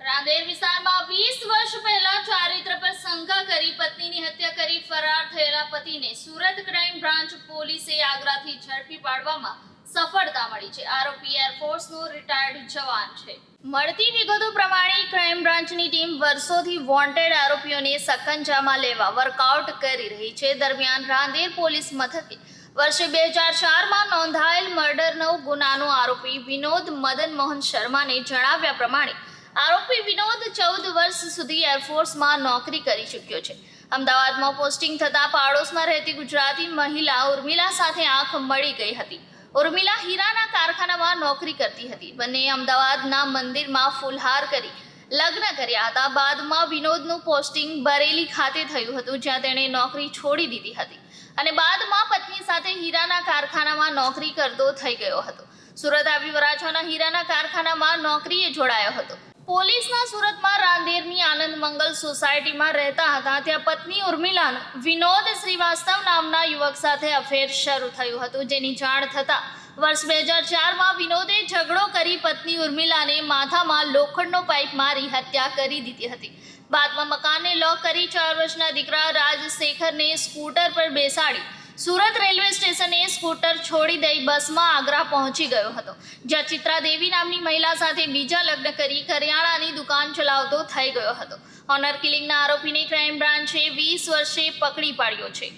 રાંદેર વિસ્તારમાં વીસ વર્ષ પહેલા ચારિત્ર પર શંકા કરી પત્નીની હત્યા કરી, ફરાર થયેલા પતિને સુરત ક્રાઇમ બ્રાન્ચ પોલીસે આગ્રાથી ઝડપી પાડવામાં સફળતા મળી છે. આરોપી એરફોર્સનો રિટાયર્ડ જવાન છે. મળતી વિગતો પ્રમાણે ક્રાઇમ બ્રાન્ચની ટીમ વર્ષોથી વોન્ટેડ આરોપીઓને સકંજામાં લેવા વર્કઆઉટ કરી રહી છે. દરમિયાન રાંદેર પોલીસ મથકે વર્ષે બે હજાર ચારમાં નોંધાયેલ મર્ડરનો ગુનાનો આરોપી વિનોદ મદન મોહન શર્માને જણાવ્યા પ્રમાણે આરોપી વિનોદ ચૌદ વર્ષ સુધી એરફોર્સમાં નોકરી કરી ચૂક્યો છે. અમદાવાદમાં પોસ્ટિંગ થતાં પાડોશમાં રહેતી ગુજરાતી મહિલા ઉર્મિલા સાથે આંખ મળી ગઈ હતી. ઉર્મિલા હીરાના કારખાનામાં નોકરી કરતી હતી. બંને અમદાવાદના મંદિરમાં ફુલહાર કરી લગ્ન કર્યા હતા. બાદમાં વિનોદનું પોસ્ટિંગ બરેલી ખાતે થયું હતું, જ્યાં તેણે નોકરી છોડી દીધી હતી. અને બાદમાં પત્ની સાથે હીરાના કારખાનામાં નોકરી કરતો થઈ ગયો હતો. સુરત આવી વરાછાના હીરાના કારખાનામાં નોકરીએ જોડાયો હતો. પોલીસના સુરતમાં રાંદેરની આનંદ મંગલ સોસાયટીમાં રહેતા હતા, ત્યાં પત્ની ઉર્મિલાન વિનોદ શ્રીવાસ્તવ નામના યુવક સાથે અફેર શરૂ થયું હતું, જેની જાણ થતાં વર્ષ બે હજાર ચારમાં વિનોદે ઝઘડો કરી પત્ની ઉર્મિલાને માથામાં લોખંડનો પાઇપ મારી હત્યા કરી દીધી હતી. બાદમાં મકાનને લોક કરી ચાર વર્ષના દીકરા રાજશેખરને સ્કૂટર પર બેસાડી સુરત રેલવે સ્ટેશને સ્કૂટર છોડી દઈ બસમાં આગ્રા પહોંચી ગયો હતો. જ્યાં ચિત્રા દેવી નામની મહિલા સાથે બીજા લગ્ન કરી કરિયાણાની દુકાન ચલાવતો થઈ ગયો હતો. ઓનર કિલિંગના આરોપીને ક્રાઇમ બ્રાન્ચે વીસ વર્ષે પકડી પાડ્યો છે.